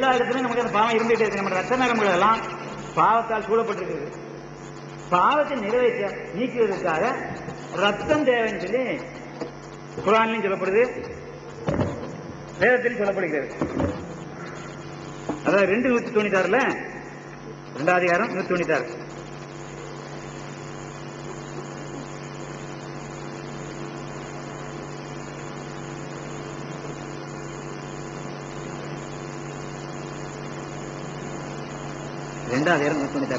எல்லா இடத்துலயும் நமக்கு அந்த பாவம் இருந்துகிட்டே இருக்கு. நம்ம ரத்த நரம்புகள் எல்லாம் பாவத்தால் சூழப்பட்டிருக்கிறது பாவத்தை நிறைவேற்ற நீக்குவதற்காக ரத்தம் தேவைன்னு சொல்லி குரான்லையும் சொல்லப்படுது. வேதத்திலும் சொல்லப்படுகிறது. அதாவது ரெண்டு நூத்தி தொண்ணூத்தி ஆறுல ரெண்டாவது அதிகாரம் நூத்தி தொண்ணூத்தி ஆறு ரெண்டாவது அதிகாரம் நூத்தி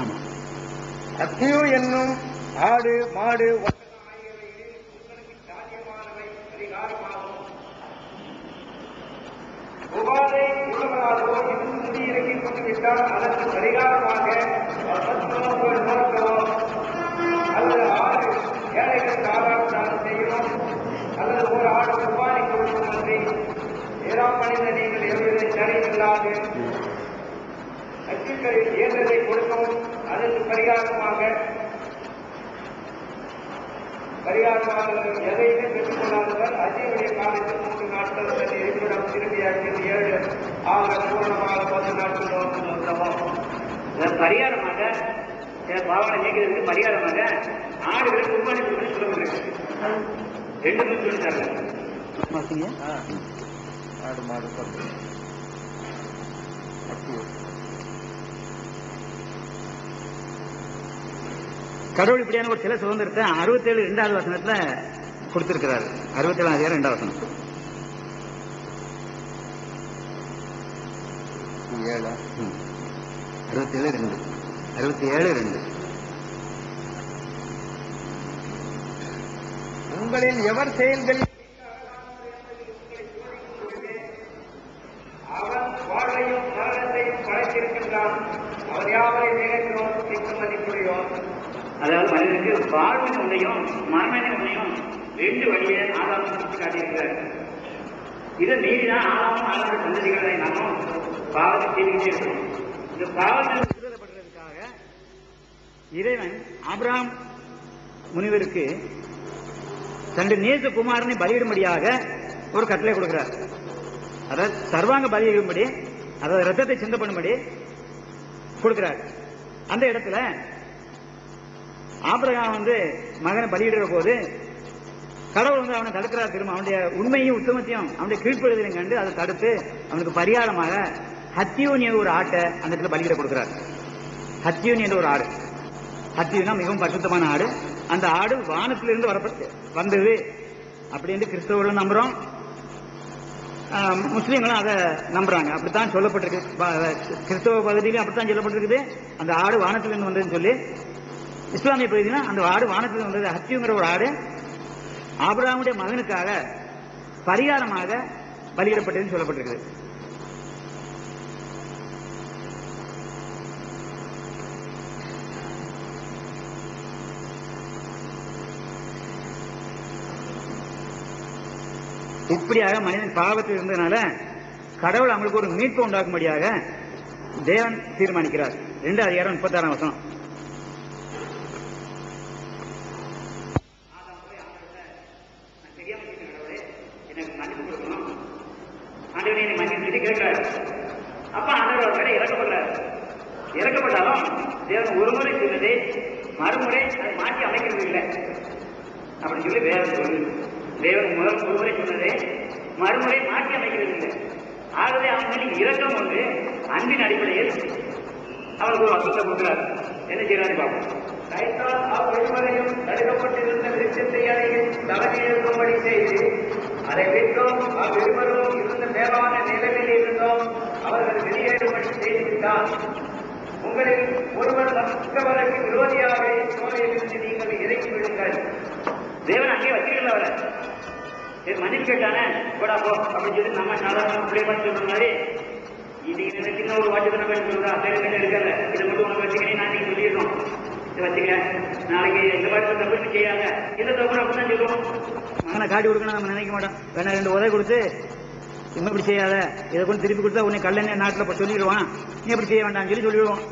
ஆமா. அக்யூ என்னும் ஆடு மாடு உபாதை உள்ளவராகவோ இன்னும் முடி இறங்கிக் கொண்டு விட்டால் அதற்கு பரிகாரமாக அல்லது ஆடு ஏழைகளுக்கு ஆதாரம் செய்யணும். அல்லது ஒரு ஆடு உபாதி கொடுக்கும் நன்றி. ஏழாம் மனித நீங்கள் எவ்வித சரியில்லாது. அச்சுக்களில் இயன்றதை கொடுக்கவும் அதற்கு பரிகாரமாக பரிகாரமாக எதையுமே பெற்றுக் கொள்ளாதவர் அஜீவுடைய காலத்தில் மூன்று நாட்கள் தன் இருப்பிடம் திரும்பியாக்கி ஏழு ஆக பூரணமாக பத்து நாட்கள் பரிகாரமாக என் பாவனை நீக்கிறதுக்கு பரிகாரமாக ஆடுகளுக்கு உண்மை சொல்லப்படுகிறது ரெண்டு தொண்ணூத்தி ஆறுல ஆடு மாடு கடவுள் இப்படியான ஒரு சில சுதந்திரத்தை அறுபத்தேழு ரெண்டாவது வசனத்துல கொடுத்திருக்கிறாரு. அறுபத்தேழாம் அதிகாரம் ரெண்டாவது வசனம். ஏழு? அறுபத்தேழு ரெண்டு அறுபத்தி ஏழு ரெண்டு உங்களில் எவர் செயல்கள் வாழ்வின் உண்மையும் ரெண்டு வழியை ஆதாரம் சுட்டி காட்டியிருக்கிறார் இதை மீறிதான் ஆதாரம் ஆதார சந்ததிகளை நாமும் பாவத்தை செய்துகிட்டே இருக்கிறோம் இந்த பாவத்தில் விடுதலைப்படுறதுக்காக இறைவன் ஆபிரகாம் முனிவருக்கு தன்னுடைய நேச குமாரனை பலியிடும்படியாக ஒரு கட்டளை கொடுக்கிறார். அதாவது சர்வாங்க பலியிடும்படி அதாவது ரத்தத்தை சிந்த பண்ணும்படி கொடுக்கிறார். அந்த இடத்துல ஆபிரகாம் வந்து மகனை பலியிடுற போது கடவுள் வந்து அவனை தடுக்கிறார் திரும்ப. அவனுடைய உண்மையும் உத்தமத்தையும் அவனுடைய கீழ்ப்படுதலையும் கண்டு அதை தடுத்து அவனுக்கு பரிகாரமாக ஹத்தியூனி ஒரு ஆட்டை அந்த இடத்துல பலியிட கொடுக்கிறார். ஹத்தியூன் என்ற ஒரு ஆடு. ஹத்தியூனா மிகவும் பரிசுத்தமான ஆடு. அந்த ஆடு வானத்திலிருந்து வரப்பட்டு வந்தது அப்படின்னு கிறிஸ்தவர்களும் நம்புறோம். முஸ்லீம்களும் அதை நம்புறாங்க. அப்படித்தான் சொல்லப்பட்டிருக்கு. கிறிஸ்தவ பகுதியிலும் அப்படித்தான் சொல்லப்பட்டிருக்குது. அந்த ஆடு வானத்திலிருந்து வந்ததுன்னு சொல்லி இஸ்லாமிய பகுதினா அந்த ஆடு வானத்தில் வந்தது ஹத்தியுங்கிற ஒரு ஆடு ஆபிரகாமுடைய மகனுக்காக பரிகாரமாக பலியிடப்பட்டதுன்னு சொல்லப்பட்டிருக்கிறது இப்படியாக மனிதன் பாவத்தில் இருந்ததுனால கடவுள் அவங்களுக்கு ஒரு மீட்பு உண்டாக்கும்படியாக தேவன் தீர்மானிக்கிறார். ரெண்டு அதிகாரம் முப்பத்தாறாம் வருஷம் எனக்கு மன்னிப்பு கொடுக்கணும் ஆண்டவனே என்னை அப்பா கேட்கிறாரு அப்ப ஆண்டவர் அவர் இறக்கப்படுறாரு இறக்கப்பட்டாலும் தேவன் ஒரு முறை சொன்னது மறுமுறை அதை மாற்றி அமைக்கிறது இல்லை. அப்படின்னு சொல்லி வேதம் சொல்லுது. தேவன் முதல் ஒரு முறை சொன்னது மறுமுறை மாற்றி அமைக்கிறது இல்லை. ஆகவே அவன் மேலே இரக்கம் அன்பின் அடிப்படையில் அவருக்கு ஒரு அசுத்தம் கொடுக்கிறார். என்ன செய்யறாரு பார்ப்போம் கைத்தால் அவ்விருவரையும் தடுக்கப்பட்டிருந்த விருட்சத்தை அடையில் தலைமையேற்கும்படி செய்து அதை விட்டோம் இருவரும் இருந்த மேலான நிலைமையில் இருந்தோம் அவர்கள் வெளியேறும்படி செய்துவிட்டார் உங்களில் ஒருவர் மற்றவருக்கு விரோதியாக சோலையிலிருந்து நீங்கள் இறக்கி விடுங்கள் தேவன் அங்கே வச்சிருக்கல அவரை சரி மன்னிப்பு கேட்டானே போடா போ அப்படின்னு சொல்லி நம்ம சாதாரண பிள்ளை சொல்ற மாதிரி இது எனக்கு சின்ன ஒரு வாட்சி தானே சொல்றா சரி எடுக்கல இதை மட்டும் உனக்கு வச்சுக்கிறேன் நான் நீங்க சொல்லிடுறோம் இதை நாளைக்கு இந்த பாட்டு தப்பு செய்யாங்க இந்த தப்பு அப்படி சொல்லுவோம். மகனை காட்டி கொடுக்கணும் நம்ம நினைக்க மாட்டோம். வேணா ரெண்டு உதவி கொடுத்து இன்னும் இப்படி செய்யாத. இதை கொண்டு திருப்பி கொடுத்தா உன்னை கல்லெண்ணெய் நாட்டில் இப்போ சொல்லிடுவான். நீ இப்படி செய்ய வேண்டாம்னு சொல்லி சொல்லிடுவோம்.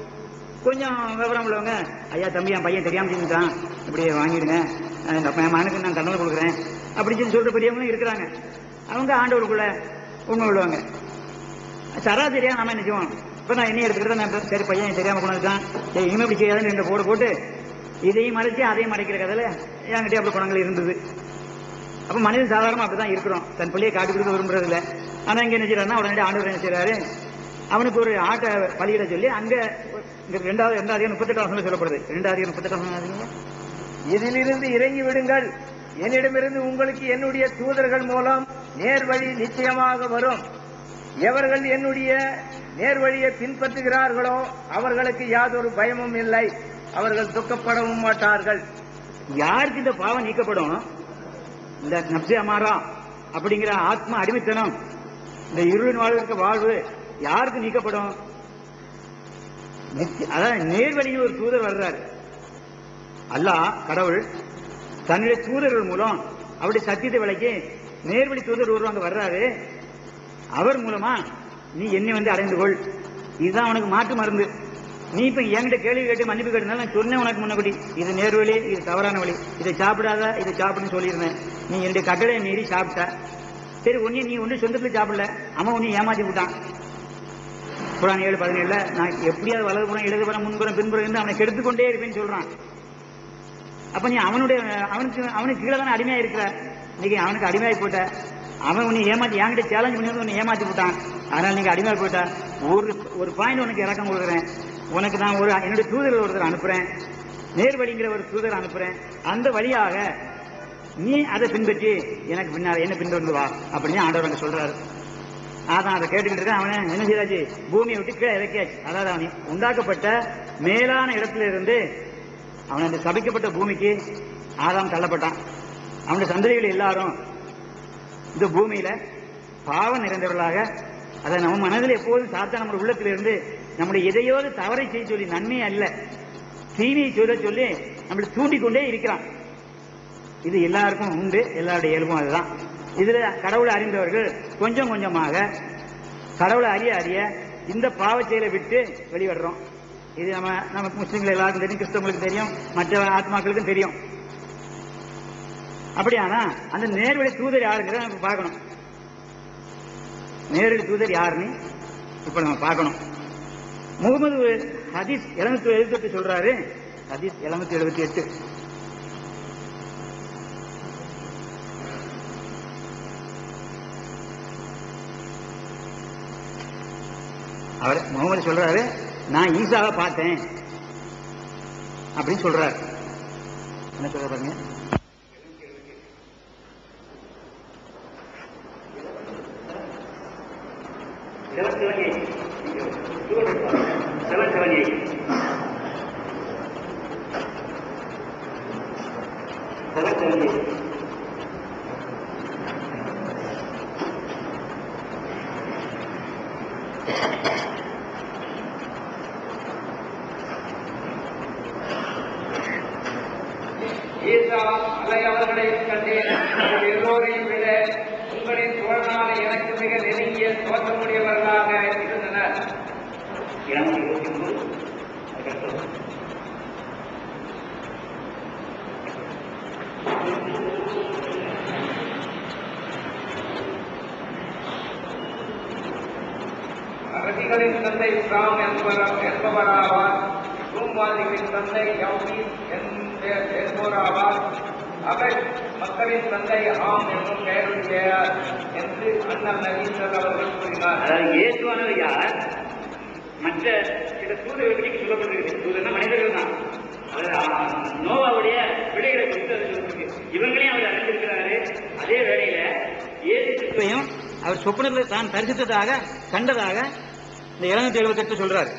கொஞ்சம் விவரம் உள்ளவங்க ஐயா தம்பி என் பையன் தெரியாமல் செஞ்சுட்டான். இப்படி வாங்கிடுங்க. என் இந்த மகனுக்கு நான் தண்டனை கொடுக்குறேன். அப்படின்னு சொல்லி சொல்கிற பெரியவங்களும் இருக்கிறாங்க. அவங்க ஆண்டவருக்குள்ள உண்மை விடுவாங்க சராசரியாக நாம என்ன செய்வோம்? இப்போ நான் என்ன எடுத்துக்கிட்டு நான் சரி பையன் கொண்டு கொண்டாந்துட்டான். சரி இனிமே இப்படி செய்யாதுன்னு ரெண்டு போட போட்டு இதையும் மறைச்சு அதையும் மறைக்கிற கதையில் என்கிட்டே அப்படி குணங்கள் இருந்தது. அப்போ மனிதன் சாதாரணமாக அப்படி தான் இருக்கிறோம். தன் பிள்ளையை காட்டி கொடுக்க விரும்புறது இல்லை ஆனால் இங்கே என்ன செய்யறாருன்னா உடனே ஆண்டவர் என்ன செய்யறாரு அவனுக்கு ஒரு ஆட்டை பலியிட சொல்லி அங்கே இங்கே ரெண்டாவது ரெண்டாவது முப்பத்தெட்டு வசனம் சொல்லப்படுது. ரெண்டாவது முப்பத்தெட்டு வசனம் இதிலிருந்து இறங்கி விடுங்கள். என்னிடமிருந்து உங்களுக்கு என்னுடைய தூதர்கள் மூலம் நேர்வழி நிச்சயமாக வரும். எவர்கள் என்னுடைய நேர்வழியை பின்பற்றுகிறார்களோ அவர்களுக்கு யாதொரு பயமும் இல்லை. அவர்கள் துக்கப்படவும் மாட்டார்கள். யாருக்கு இந்த பாவம் நீக்கப்படும்? இந்த நப்சி அமாரா அப்படிங்கிற ஆத்ம அடிமைத்தனம் இந்த இருளின் வாழ்விற்கு வாழ்வு யாருக்கு நீக்கப்படும்? அதான் நேர்வழியில் ஒரு தூதர் வர்றாரு. அல்லாஹ் கடவுள் தன்னுடைய தூதர்கள் மூலம் அவருடைய சத்தியத்தை விலைக்கு நேர்வழி தூதர் ஒருவர் அங்க வர்றாரு. அவர் மூலமா நீ என்னை வந்து அடைந்து கொள். இதுதான் உனக்கு மாற்று மருந்து. நீ இப்ப என்கிட்ட கேள்வி கேட்டு மன்னிப்பு கேட்டனால நான் சொன்னேன் உனக்கு முன்னபடி இது நேர்வழி இது தவறான வழி. இதை சாப்பிடாத இதை சாப்பிடுன்னு சொல்லியிருந்தேன். நீ என்னுடைய கட்டளையை மீறி சாப்பிட்ட. சரி ஒன்னே நீ ஒன்னும் சொந்தத்தில் சாப்பிடல. அவன் ஒன்னும் ஏமாத்தி விட்டான். குரான் ஏழு பதினேழுல நான் எப்படியாவது வலது புறம் இடது புறம் முன்புறம் பின்புறம் இருந்து அவனை கெடுத்துக்கொண்டே இருப்பேன்னு சொல்றான். அப்ப நீ அவனுடைய அவனுக்கு அவனுக்கு கீழே தானே அடிமையா இருக்கிற இன்னைக்கு அவனுக்கு அடிமையாகி போட்ட. அவன் உன்னை ஏமாற்றி என்கிட்ட சேலஞ்ச் பண்ணி உன்னை ஏமாற்றி விட்டான். அதனால் நீங்கள் அடிமையாக போயிட்டா ஒரு ஒரு பாயிண்ட் உனக்கு இறக்கம் கொடுக்குறேன். உனக்கு நான் ஒரு என்னுடைய தூதர் ஒருத்தர் அனுப்புகிறேன் நேர்வழிங்கிற ஒரு தூதர் அனுப்புகிறேன் அந்த வழியாக நீ அதை பின்பற்றி எனக்கு பின்னால் என்ன பின்தொடர்ந்து வா அப்படின்னு ஆண்டவர் அங்கே சொல்றாரு. அதான் அதை கேட்டுக்கிட்டு இருக்கேன். அவன் என்ன செய்தாச்சு? பூமியை விட்டு கீழே இறக்கியாச்சு அதாவது அவன் உண்டாக்கப்பட்ட மேலான இடத்துல இருந்து அவன் அந்த சபிக்கப்பட்ட பூமிக்கு ஆதாம் தள்ளப்பட்டான். அவனுடைய சந்ததிகள் எல்லாரும் இந்த பூமியில பாவம் நிறைந்தவர்களாக அதை நம்ம மனதில் எப்போதும் சாத்தா நம்ம உள்ளத்திலிருந்து நம்முடைய எதையோடு தவறை செய்ய சொல்லி நன்மை அல்ல தீமையை சொல்ல சொல்லி நம்மளை தூண்டிக்கொண்டே இருக்கிறான். இது எல்லாருக்கும் உண்டு எல்லாருடைய இயல்பும் அதுதான். இதுல கடவுளை அறிந்தவர்கள் கொஞ்சம் கொஞ்சமாக கடவுளை அறிய அறிய இந்த பாவச்செயலை விட்டு வெளிவடுறோம் இது நம்ம நம்ம முஸ்லீம்கள் எல்லாருக்கும் தெரியும் கிறிஸ்தவங்களுக்கு தெரியும் மற்ற ஆத்மாக்களுக்கும் தெரியும். அப்படியானா? அந்த நேர்வழி தூதர் யாருங்கிறத நம்ம பார்க்கணும். நேரடி தூதர் யாருன்னு இப்ப நம்ம பார்க்கணும். முகமது ஹதீஸ் எழுநூத்தி எழுபத்தி எட்டு சொல்றாரு. ஹதீஸ் எழுநூத்தி எழுபத்தி எட்டு. அவர் முகமது சொல்றாரு நான் ஈஸாவை பார்த்தேன். அப்படின்னு சொல்றாரு. என்ன சொல்ற பாருங்க. ஈசா அலை அவர்களை கண்டேன் அவர்கள் எல்லோரையும் விட உங்களின் தோழனான எனக்கு மிக நெருங்கிய தோற்றமுடையவர்களாக இருந்தனர். இருநூத்தி இருபத்தி தந்தை இஸ்லாம் என்பவர் என்பவராவார் ரூம்வாதிகளின் தந்தை யவுமீன் என்ப- என்பவராவார் அவர் மக்களின் தந்தை ஆம் என்னும் பெயருடைய என்று அண்ணன் நவீசர் அவர்கள் கூறினார் அதாவது இயேசுவானவர் யார்? மற்ற சில தூதர்கள் சொல்லப்பட்டிருக்கு தூதர்னா மனிதர்கள் தான். நோவாவுடைய விடைகளை குறித்து அது சொல்லிருக்கு இவங்களையும் அவர் அறிந்திருக்கிறாரு. அதே வேளையில இயேசு கிறிஸ்துவையும் அவர் சொப்பனத்தில் தான் தரிசித்ததாக கண்டதாக இந்த இருநூத்தி எழுபத்தெட்டு சொல்றாரு.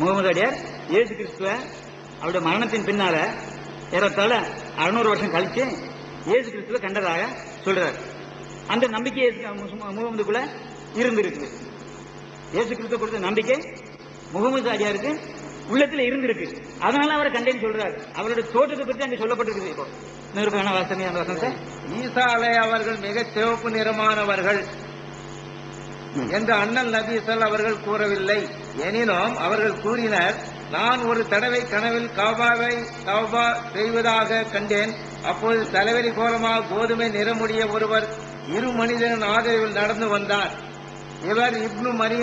முகமது அடியார் இயேசு கிறிஸ்துவ அவருடைய மரணத்தின் பின்னால ஏறத்தாழ அறுநூறு வருஷம் கழிச்சு இயேசு கிறிஸ்துவ கண்டதாக சொல்றாரு. அந்த நம்பிக்கை முகமதுக்குள்ள இருந்திருக்கு. இயேசு கிறிஸ்துவ கொடுத்த நம்பிக்கை முகமது அடியாருக்கு உள்ளத்தில் இருந்திருக்கு. அதனால அவரை கண்டேன்னு சொல்றாரு. அவருடைய தோற்றத்தை பற்றி அங்க சொல்லப்பட்டிருக்குது இப்போ. இன்னொரு வாசனை அந்த வசனத்தை ஈசாலை அவர்கள் மிக சிவப்பு நிறமானவர்கள். என்று அண்ணல் நபீசல் அவர்கள் கூறவில்லை. எனினும் அவர்கள் கூறினர் நான் ஒரு தடவை கனவில் கௌபாவை கௌபா செய்வதாக கண்டேன். அப்போது தலைவரி கோலமாக கோதுமை நிறமுடைய ஒருவர் இரு மனிதனின் ஆதரவில் நடந்து வந்தார். இவர் இப்னு மரியம்